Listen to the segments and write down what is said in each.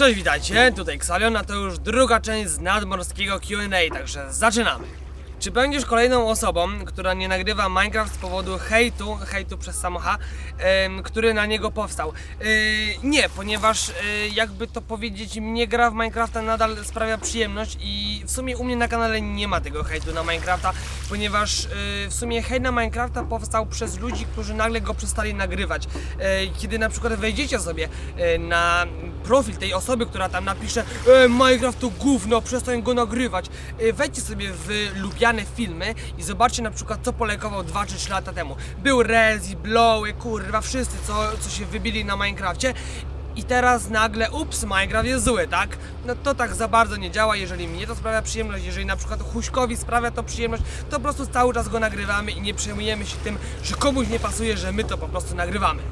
Cześć, witajcie, tutaj Xalion, a to już druga część z nadmorskiego Q&A, także zaczynamy. Czy będziesz kolejną osobą, która nie nagrywa Minecraft z powodu hejtu, hejtu przez samocha, em, który na niego powstał? Yy, nie, ponieważ yy, jakby to powiedzieć, mnie gra w Minecrafta nadal sprawia przyjemność i w sumie u mnie na kanale nie ma tego hejtu na Minecrafta, ponieważ yy, w sumie hejt na Minecrafta powstał przez ludzi, którzy nagle go przestali nagrywać. Yy, kiedy na przykład wejdziecie sobie yy, na profil tej osoby, która tam napisze e, Minecraft to gówno, przestań go nagrywać. E, wejdźcie sobie w lubiane filmy i zobaczcie na przykład co polekował 2 czy 3 lata temu. Był Rezi, Blowy, kurwa, wszyscy co, co się wybili na Minecrafcie. I teraz nagle, ups, Minecraft jest zły, tak? No to tak za bardzo nie działa, jeżeli mnie to sprawia przyjemność, jeżeli na przykład Huśkowi sprawia to przyjemność, to po prostu cały czas go nagrywamy i nie przejmujemy się tym, że komuś nie pasuje, że my to po prostu nagrywamy.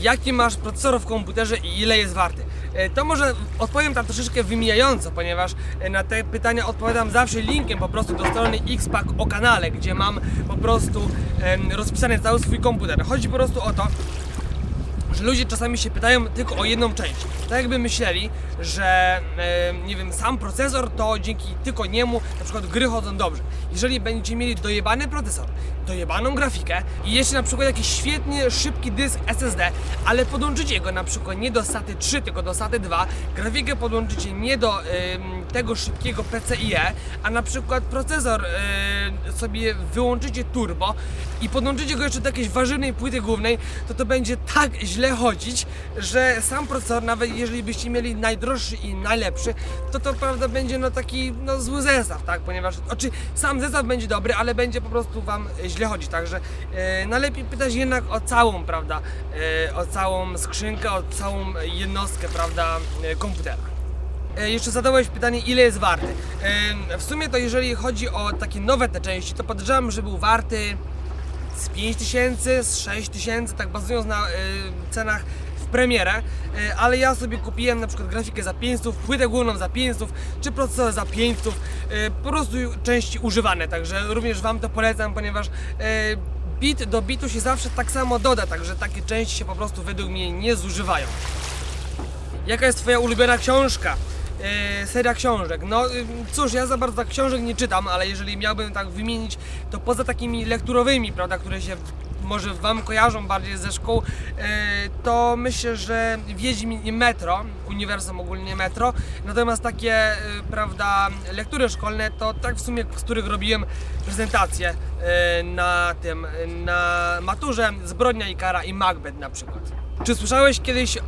Jaki masz procesor w komputerze i ile jest warty? E, To może odpowiem tam troszeczkę wymijająco, ponieważ e, na te pytania odpowiadam zawsze linkiem po prostu do strony Xpack o kanale, gdzie mam po prostu rozpisany cały swój komputer. Chodzi po prostu o to, że ludzie czasami się pytają tylko o jedną część. Tak jakby myśleli, że e, nie wiem, sam procesor to dzięki tylko niemu na przykład gry chodzą dobrze. Jeżeli będziecie mieli dojebany procesor, dojebaną grafikę i jeszcze na przykład jakiś świetnie szybki dysk SSD, ale podłączycie go na przykład nie do SATY 3, tylko do SATY 2, grafikę podłączycie nie do em, tego szybkiego PCIe, a na przykład procesor e, sobie wyłączycie turbo i podłączycie go jeszcze do jakiejś warzywnej płyty głównej, to to będzie tak źle chodzić, że sam procesor, nawet jeżeli byście mieli najdroższy i najlepszy, to to prawda będzie no taki no zły zestaw, tak, ponieważ oczy, sam zestaw będzie dobry, ale będzie po prostu wam źle chodzić, także e, najlepiej pytać jednak o całą, prawda, e, o całą skrzynkę, o całą jednostkę, prawda, e, komputera. E, Jeszcze zadałeś pytanie, ile jest warty. E, W sumie to jeżeli chodzi o takie nowe te części, to podejrzewam, że był warty z 5000, z 6000, tak bazując na y, cenach w premierę, y, ale ja sobie kupiłem na przykład grafikę za 500, płytę główną za 500, czy procesor za 500, y, po prostu części używane, także również Wam to polecam, ponieważ bit do bitu się zawsze tak samo doda, także takie części się po prostu według mnie nie zużywają. Jaka jest Twoja ulubiona książka? Yy, seria książek. No yy, cóż, ja za bardzo tak książek nie czytam, ale jeżeli miałbym tak wymienić, to poza takimi lekturowymi, prawda, które się może Wam kojarzą bardziej ze szkół, yy, to myślę, że Wiedźmin i Metro, uniwersum ogólnie Metro, natomiast takie, yy, prawda, lektury szkolne, to tak w sumie, z których robiłem prezentacje na tym, na maturze, Zbrodnia i Kara i Macbeth na przykład. Czy słyszałeś kiedyś e,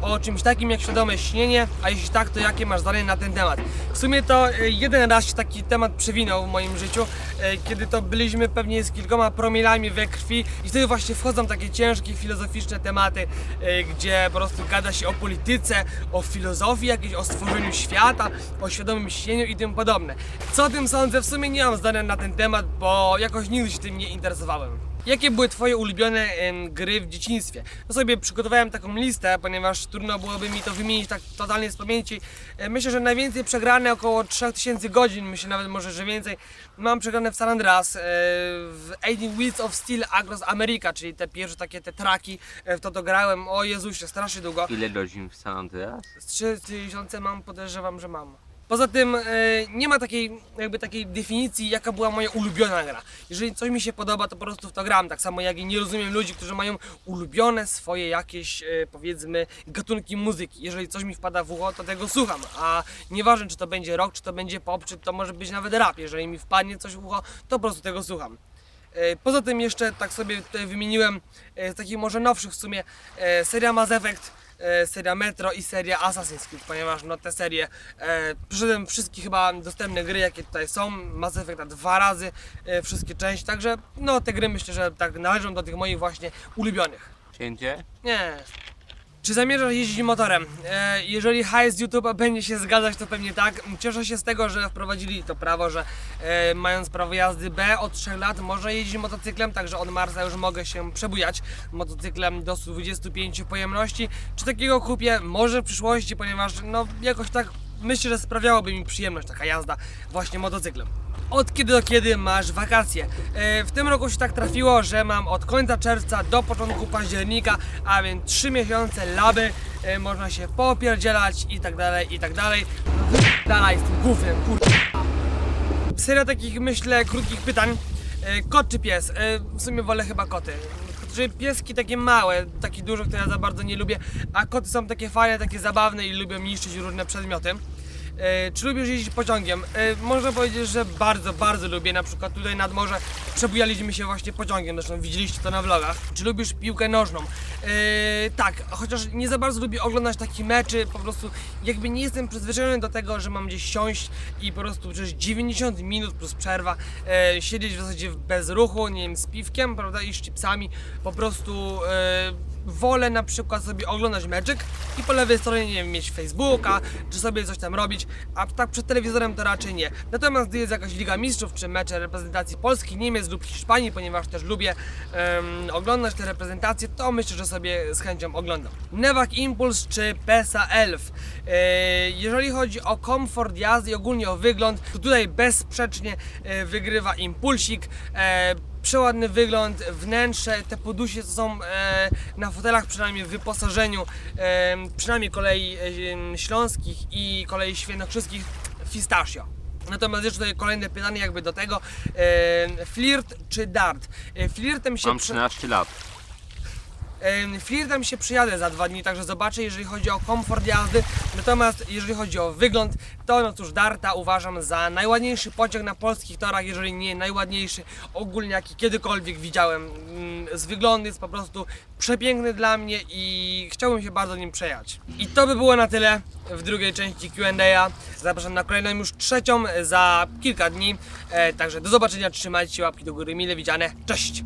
o czymś takim jak świadome śnienie? A jeśli tak, to jakie masz zdanie na ten temat? W sumie to e, jeden raz się taki temat przewinął w moim życiu, e, kiedy to byliśmy pewnie z kilkoma promilami we krwi i wtedy właśnie wchodzą takie ciężkie filozoficzne tematy, e, gdzie po prostu gada się o polityce, o filozofii jakiejś, o stworzeniu świata, o świadomym śnieniu i tym podobne. Co o tym sądzę? W sumie nie mam zdania na ten temat, bo jakoś nigdy się tym nie interesowałem. Jakie były Twoje ulubione em, gry w dzieciństwie? No sobie przygotowałem taką listę, ponieważ trudno byłoby mi to wymienić tak totalnie z pamięci. E, Myślę, że najwięcej przegrane około 3000 godzin, myślę nawet może, że więcej. Mam przegrane w San Andreas, e, w 18 Wheels of Steel Across America, czyli te pierwsze takie te traki, e, w to to grałem, o Jezusie, strasznie długo. Ile godzin w San Andreas? Z 3000 mam, podejrzewam, że mam. Poza tym e, nie ma takiej jakby takiej definicji, jaka była moja ulubiona gra. Jeżeli coś mi się podoba, to po prostu w to gram. Tak samo jak i nie rozumiem ludzi, którzy mają ulubione swoje jakieś e, powiedzmy gatunki muzyki. Jeżeli coś mi wpada w ucho, to tego słucham. A nieważne czy to będzie rock, czy to będzie pop, czy to może być nawet rap. Jeżeli mi wpadnie coś w ucho, to po prostu tego słucham. E, Poza tym jeszcze tak sobie wymieniłem z takich może nowszych w sumie seria Mass Effect, seria Metro i seria Assassin's Creed, ponieważ no te serie e, przyszedłem wszystkie chyba dostępne gry jakie tutaj są, Mass Effecta dwa razy, e, wszystkie części, także no te gry myślę, że tak należą do tych moich właśnie ulubionych. Wszędzie? Nie. Czy zamierzasz jeździć motorem? E, jeżeli hajs z YouTube'a będzie się zgadzać, to pewnie tak. Cieszę się z tego, że wprowadzili to prawo, że e, mając prawo jazdy B od 3 lat może jeździć motocyklem, także od marca już mogę się przebujać motocyklem do 125 pojemności. Czy takiego kupię? Może w przyszłości, ponieważ no jakoś tak myślę, że sprawiałoby mi przyjemność taka jazda właśnie motocyklem. Od kiedy do kiedy masz wakacje. E, W tym roku się tak trafiło, że mam od końca czerwca do początku października, a więc 3 miesiące laby, e, można się popierdzielać i tak dalej, i tak dalej. Dalej z tym kurwa. Seria takich, myślę, krótkich pytań. E, Kot czy pies? W sumie wolę chyba koty. Czy pieski takie małe, takie duże, które ja za bardzo nie lubię, a koty są takie fajne, takie zabawne i lubią niszczyć różne przedmioty. E, Czy lubisz jeździć pociągiem? E, Można powiedzieć, że bardzo, bardzo lubię. Na przykład tutaj nad morze przebujaliśmy się właśnie pociągiem, zresztą widzieliście to na vlogach. Czy lubisz piłkę nożną? E, tak, chociaż nie za bardzo lubię oglądać takich meczy, po prostu jakby nie jestem przyzwyczajony do tego, że mam gdzieś siąść i po prostu przez 90 minut plus przerwa siedzieć w zasadzie w bezruchu, nie wiem, z piwkiem, prawda, i z chipsami, po prostu wolę na przykład sobie oglądać meczyk i po lewej stronie, nie wiem, mieć Facebooka, czy sobie coś tam robić, a tak przed telewizorem to raczej nie. Natomiast gdy jest jakaś Liga Mistrzów, czy mecze reprezentacji Polski, Niemiec lub Hiszpanii, ponieważ też lubię em, oglądać te reprezentacje, to myślę, że sobie z chęcią oglądam. Nevak Impulse czy PESA Elf. E, jeżeli chodzi o komfort jazdy i ogólnie o wygląd, to tutaj bezsprzecznie e, wygrywa Impulsik. Przeładny wygląd, wnętrze, te podusie to są e, na fotelach przynajmniej w wyposażeniu e, przynajmniej kolei e, śląskich i kolei świętokrzyskich Fistachio. Natomiast jeszcze tutaj kolejne pytanie jakby do tego, e, flirt czy dart? E, flirtem się Mam przy- 13 lat. Em, Flirtem się przyjadę za dwa dni, także zobaczę, jeżeli chodzi o komfort jazdy. Natomiast jeżeli chodzi o wygląd, to no cóż, Darta uważam za najładniejszy pociąg na polskich torach, jeżeli nie najładniejszy ogólnie jaki kiedykolwiek widziałem. Mm, Z wyglądu jest po prostu przepiękny dla mnie i chciałbym się bardzo nim przejechać. I to by było na tyle w drugiej części Q&A. Zapraszam na kolejną już trzecią za kilka dni. E, także do zobaczenia, trzymajcie się łapki do góry, mile widziane. Cześć!